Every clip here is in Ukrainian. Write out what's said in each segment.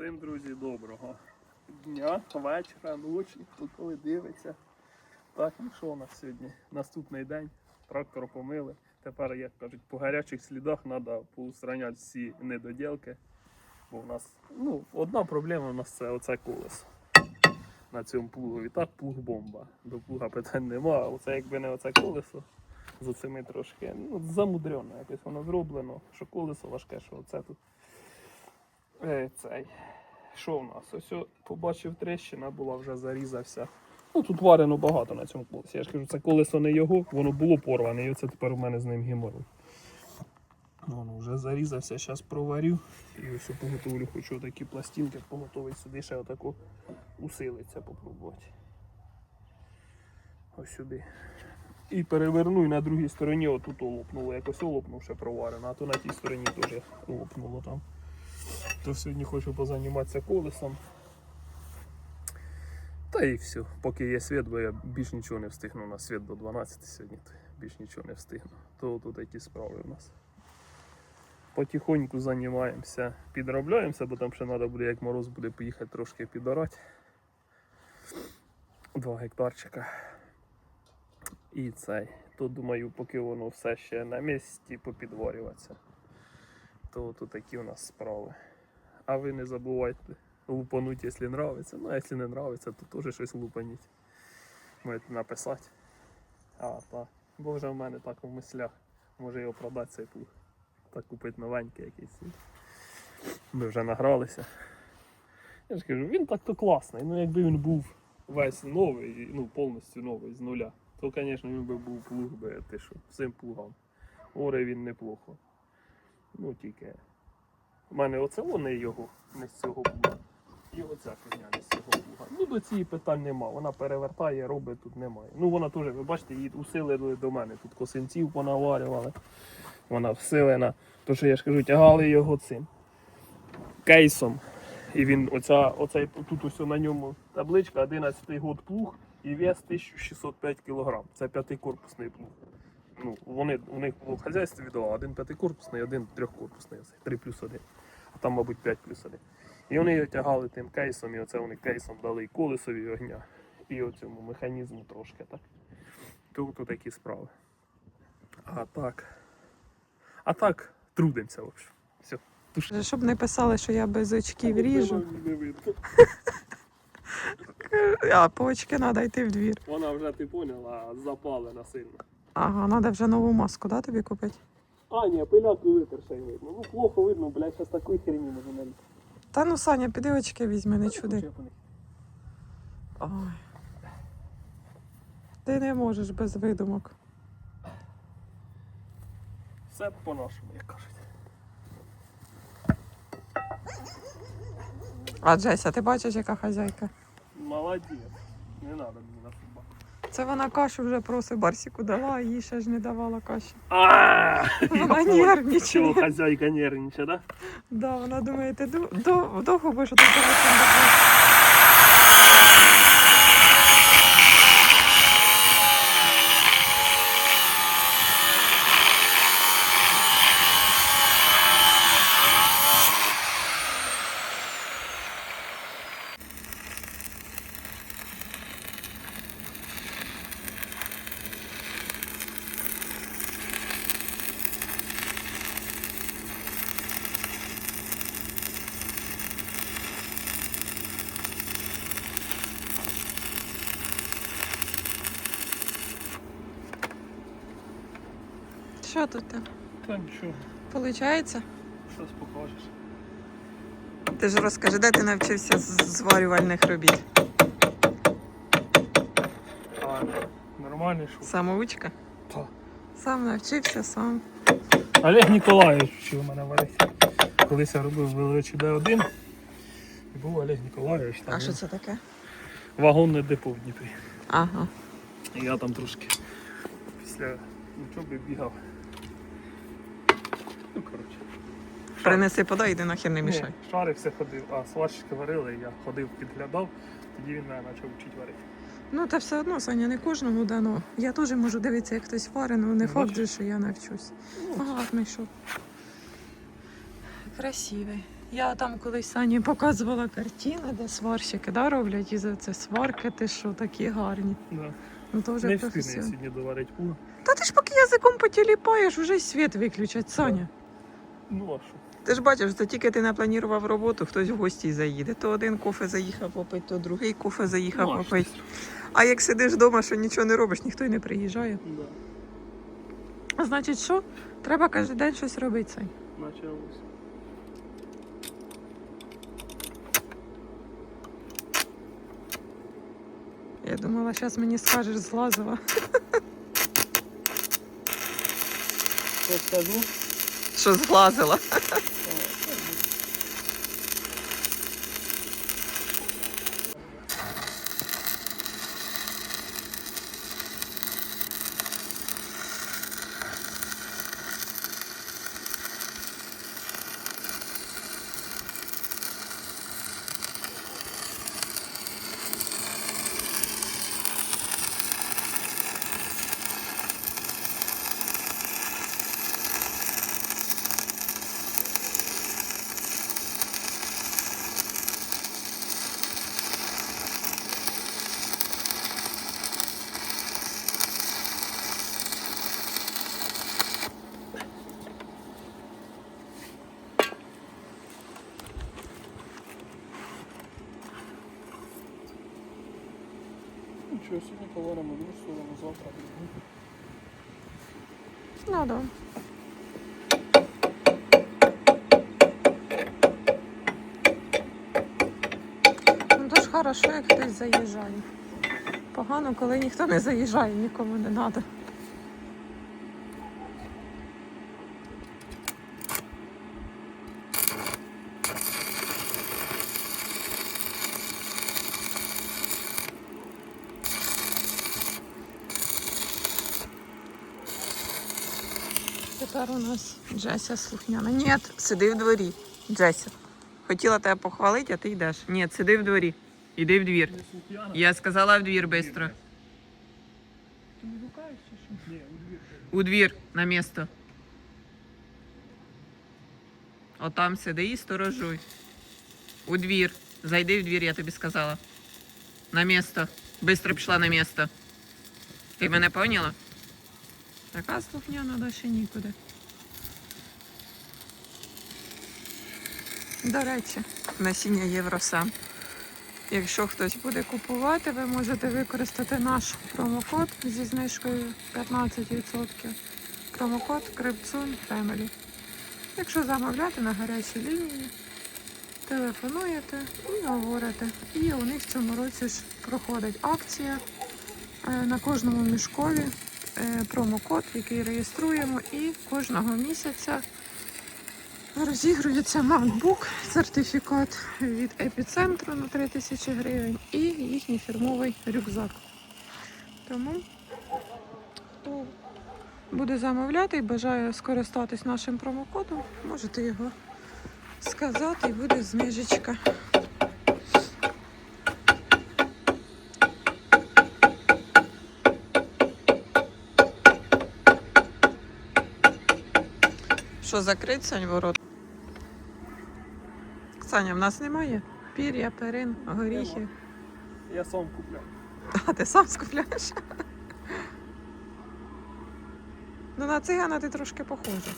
Всім, друзі, доброго дня, вечора, ночі, хто коли дивиться. Так, ну що у нас сьогодні? Наступний день. Трактор помили. Тепер, як кажуть, по гарячих слідах треба поустраняти всі недоділки. Бо в нас ну, одна проблема у нас це оце колесо на цьому плугові. Так, плуг бомба. До плуга питань нема. Оце якби не оце колесо з оцими трошки. Ну, замудрено якось воно зроблено, що колесо важке, що оце тут. Е, цей. Що в нас? Ось побачив трещина, була вже зарізався. Ну тут варено багато на цьому колесі. Я ж кажу, це колесо не його, воно було порване, і оце тепер у мене з ним геморрой. Воно вже зарізався, зараз проварю. І ось поготовлю, хочу такі пластинки поготовити сюди ще отаку усилиться попробувати. Ось сюди. І переверну і на другій стороні отут лопнуло. Якось лопнув ще проварено, а то на тій стороні теж лопнуло там. То сьогодні хочу позаніматися колесом. Та і все. Поки є світ, бо я більш нічого не встигну на світ до 12 сьогодні, більш нічого не встигну. То тут такі справи у нас. Потихоньку займаємося, підробляємося, бо там ще треба буде, як мороз буде поїхати трошки підорати. Два гектарчика. І цей. То думаю, поки воно все ще на місці попідварюватися. То тут такі у нас справи. А ви не забувайте лупануть, якщо нравиться. Ну, а якщо не нравиться, то теж щось лупаніть. Можете написати. А, так. Бо вже в мене так у мислях. Може його продати цей плуг. Так купити новенький якийсь. Ми вже награлися. Я ж кажу, він так то класний. Ну якби він був весь новий, ну повністю новий з нуля, то, звісно, він би був плуг би, ти що, всім плугам. Оре він неплохо. Ну тільки. У мене оце не його, не з цього плуга. І оця фігня не з цього плуга. Ну до цієї питань нема. Вона перевертає, робить тут немає. Ну вона теж, ви бачите, її усилили до мене. Тут косинців понаварювали. Вона всилена. То що я ж кажу, тягали його цим кейсом. І він, оця, оцей, тут ось на ньому табличка 11 год плуг і вес 1605 кг. Це п'ятикорпусний плуг. Ну, вони, у них було в хазяйстві віддавали один п'ятикорпусний, один трьохкорпусний, 3 плюс 1. А там, мабуть, 5 плюс 1. І вони його тягали тим кейсом, і оце вони кейсом дали і колесові огня, і оцьому механізму трошки так. Тут такі справи. А так. А так, трудимося, в общем. Все. Вже Щоб не писали, що я без очків ріжу. Не видно. А по очки треба йти в двір. Вона вже ти поняла, запалена сильно. Ага, треба вже нову маску, да, тобі купити? А, ні, пиляку витер ще й видно. Ну плохо видно, блядь, зараз такої херні може не Та ну Саня, піди очки візьми, не чуди. Ой. Ти не можеш без видумок. Все по-нашому, як кажуть. А Джеся, ти бачиш, яка хазяйка? Молодець. Не треба мені на футбол. Це вона кашу вже просить Барсіку дала, а їй ще ж не давала каші. Вона Чого нервничає. хазяйка нервничає, так? Да, вона думає, ти довго будеш тут Що тут? там? Та нічого, Получається? щось покажеш. Ти ж розкажи, де ти навчився з зварювальних робіт? А, нормальний шо? Самоучка? Так. Сам навчився сам. Олег Ніколаєвич вчив мене варити. Колись я робив величі Д1. І був Олег Ніколаєвич. Там А що це таке? Вагонне депо в Дніпрі. Ага. І я там трошки після учоби бігав. Ну, коротше. Принеси подай, йди нахер не мішай. Ні, шарився ходив, а сварщики варили, я ходив, підглядав, тоді він мене почав вчити варити. Ну, та все одно, Саня, не кожному дано. Я теж можу дивитися, як хтось варить, але не Ну, факт, же, що я навчусь. Ну, Гарний шов. Красивий. Я там колись Сані показувала картини, де сварщики да, роблять, і за це сварки, ти що, такі гарні. Да. Ну то вже Не встигне сьогодні доварити пугу. Та ти ж поки язиком потіліпаєш, уже й світ виключать, Саня. Ну а що? Ти ж бачиш, то тільки ти напланував роботу, хтось в гості заїде. То один кофе заїхав попити, то другий кофе заїхав Ну, що? А як сидиш вдома, що нічого не робиш, ніхто й не приїжджає. Да. А значить, що? Треба кожен день щось робити. Началось. Я думала, зараз мені скажеш злазила. Що скажу? Що зглазила. Нічого, сьогодні поваримо одну сторону, завтра. Ну да. Ну то хорошо, як хтось заїжджає. Погано, коли ніхто не заїжджає, нікому не треба. У нас Джеся слухняна. Ні, Сиди в дворі, Джеся. Хотіла тебе похвалити, а ти йдеш. Ні, сиди в дворі. Іди в двір. Я сказала в двір швидко. ти не гукаєш чи що? Ні, у двір. У двір на місто. Отам сиди і сторожуй. У двір. Зайди в двір, я тобі сказала. На місто. Бистро пішла на місто. Ти мене поняла? Така слухняна далі нікуди. До речі, Насіння Євросам. якщо хтось буде купувати, ви можете використати наш промокод зі знижкою 15%. Промокод Крипцун Family. Якщо замовляти на гарячій лінії, телефонуєте і говорите. І у них в цьому році ж проходить акція е, на кожному мішкові е, промокод, який реєструємо, і кожного місяця розігрується MacBook, сертифікат від епіцентру на 3000 гривень і їхній фірмовий рюкзак. Тому хто буде замовляти і бажає скористатись нашим промокодом, можете його сказати і буде знижечка. Що закрить Сань ворот? Саня, в нас немає. Пір'я, перин, горіхи. Я сам купляю. А ти сам скупляєш? Ну, на цигана ти трошки похожа.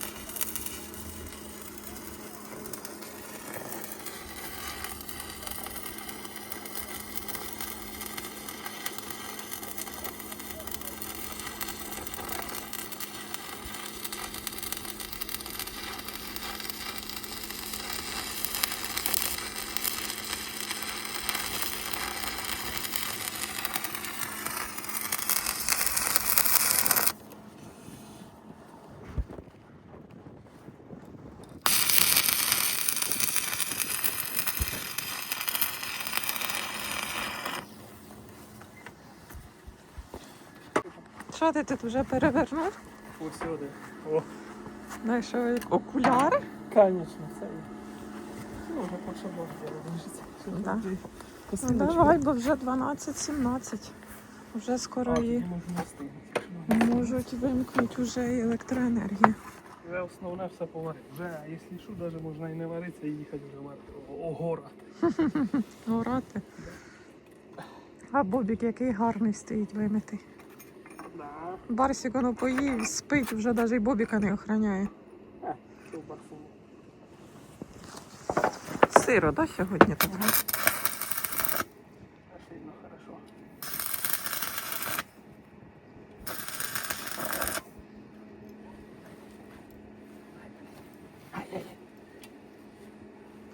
Що ти тут вже перевернув? Ось сюди. О, Знайшов окуляри? звісно, це. є. Ну, вже почало лежиться. Да. Ну, давай, бо вже 12-17. Вже скоро встигнути. можуть вимкнути вже і електроенергію. Вже основне все поварив. Вже, якщо що, навіть можна і не варитися і їхати вже. Огорати. Орати. А Бобік який гарний стоїть вимитий. Да. Барсік воно поїв, спить, вже навіть і Бобіка не охороняє. Сиро, да, сьогодні тут? Аж.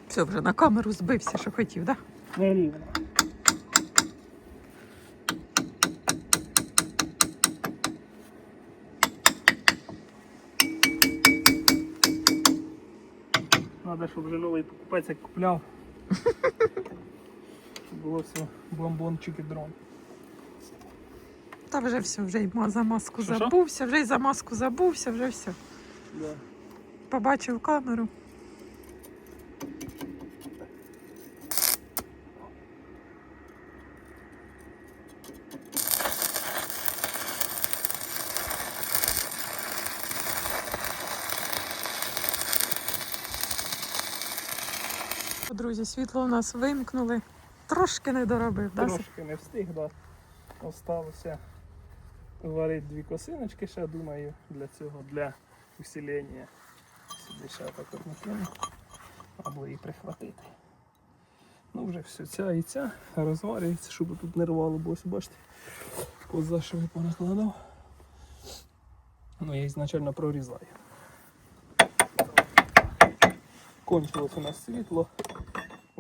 Все, вже на камеру збився, що хотів, да? Не рівно. Надо, щоб вже новий покупець як купляв. Було все бомбончик і дрон. Та вже все, вже й за маску Що-що? забувся, вже й за маску забувся, вже все. Да. Побачив камеру. Друзі, світло у нас вимкнули. Трошки не доробив, да? Трошки не встиг, да. Осталося варити дві косиночки, ще думаю, для цього, для усилення. Сюди ще так от накину, або її прихватити. Ну вже все, ця і ця розварюється, щоб тут не рвало, бо ось бачите, поза що я понакладав. Ну я ізначально прорізаю. Кончилось у нас світло.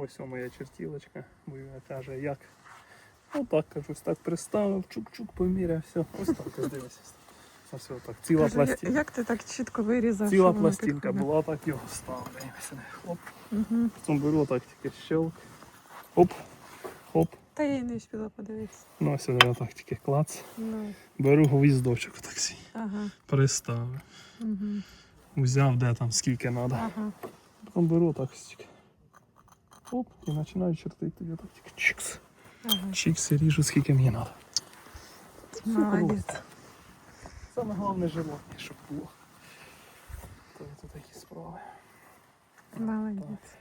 Ось о моя чертілочка, бо він каже, як. Отак кажу, ось так приставив, чук-чук поміряв, все. Ось так дивися. Ось отак. Ціла пластинка. Як ти так чітко вирізав? Ціла пластинка була, так його ставлю. Хоп. Мгм. Потім беру так тільки щелк. Хоп. Хоп. Та я й не встигла подивитися. Ну ось сюди так тільки клац. Ну, Беру гвіздочок так свій. ага. Приставив. Угу. Взяв де там скільки треба. Ага. Потім беру так стільки. Хоп. І починаю чертити тоді так тільки чикс. ага. Чикс і ріжу скільки мені треба. Молодець. Саме головне желання, щоб було. То це такі справи. Молодець.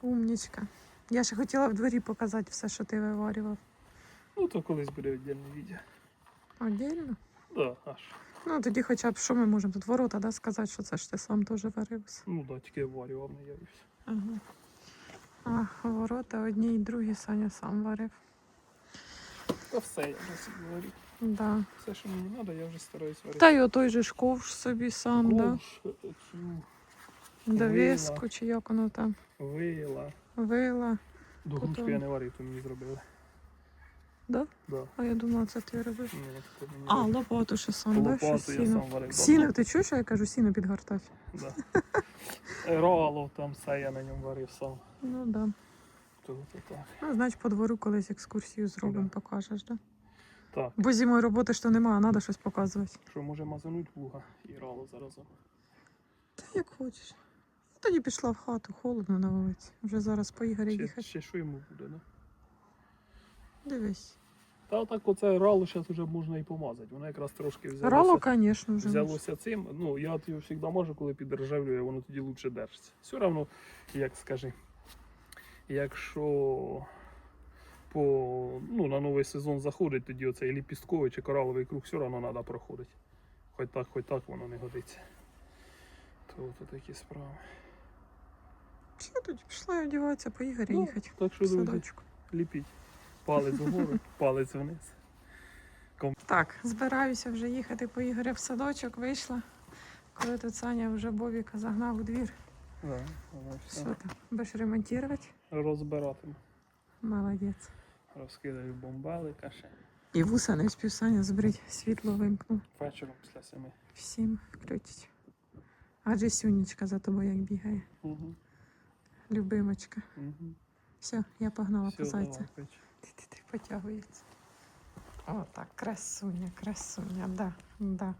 Умнічка. Я ще хотіла в дворі показати все, що ти виварював. Ну то колись буде віддільне відео. Отдельно? Да, аж. Ну тоді хоча б що ми можемо тут ворота да, сказати, що це ж ти сам теж варився. Ну да, тільки варював не явився. Ага. А ворота одні і другі Саня сам варив. Та все, я вже собі варю. Да. Все, що мені треба, я вже стараюсь варити. Та й отой же ж ковш собі сам, да? Ковш, цю Довіску чи як воно там. вила. Вила. Догрузку Потім- я не варив, то мені зробили. Да? Да. А я думала, це ти робив. Ні, то мені А, зробили. лопату ще сам, да? Що Лопату я сіно. сам варив. Сіно, ти чуєш, що я кажу, сіно підгортати? Да. Роло там все я на ньому варив сам. Ну да. То, то. Ну, значить, по двору колись екскурсію зробимо, Да. покажеш, да? Так, Бо зимою роботи ж то немає, треба щось показувати. що може мазануть плуга і рало заразом. Та як хочеш. Тоді пішла в хату, холодно на вулиці. Вже зараз по Ігоря їхати. ще що йому буде, да? Дивись. Та так оце рало зараз вже можна і помазати. Воно якраз трошки взялося. Рало, звісно, вже. можна. взялося цим. Ну, я його завжди можу, коли підрожавлює, воно тоді лучше держиться. Все одно, як скажи, якщо по, ну, на новий сезон заходить, тоді оцей ліпістковий чи кораловий круг все одно треба проходити. Хоч так, хоч так воно не годиться. То от такі справи. Все, тоді пішла я одягатися, по Ігоря Ну, їхати. Так що, друзі, ліпіть. Палець вгору, палець вниз. Так, збираюся вже їхати по Ігоря в садочок, вийшла. Коли тут Саня вже Бобіка загнав у двір. Да, все. Там? Будеш ремонтувати? Розбиратиму. Молодець. Розкидаю бомбали, каше. І вуса не вспів Саня збрить, світло вимкнув. Вечором після семи. Всім включить. Адже Сюнічка за тобою як бігає. Угу. Любимочка. Угу. Все, я погнала Все, по зайця. Ти-ти-ти потягується. О, так, красуня, красуня, да, да.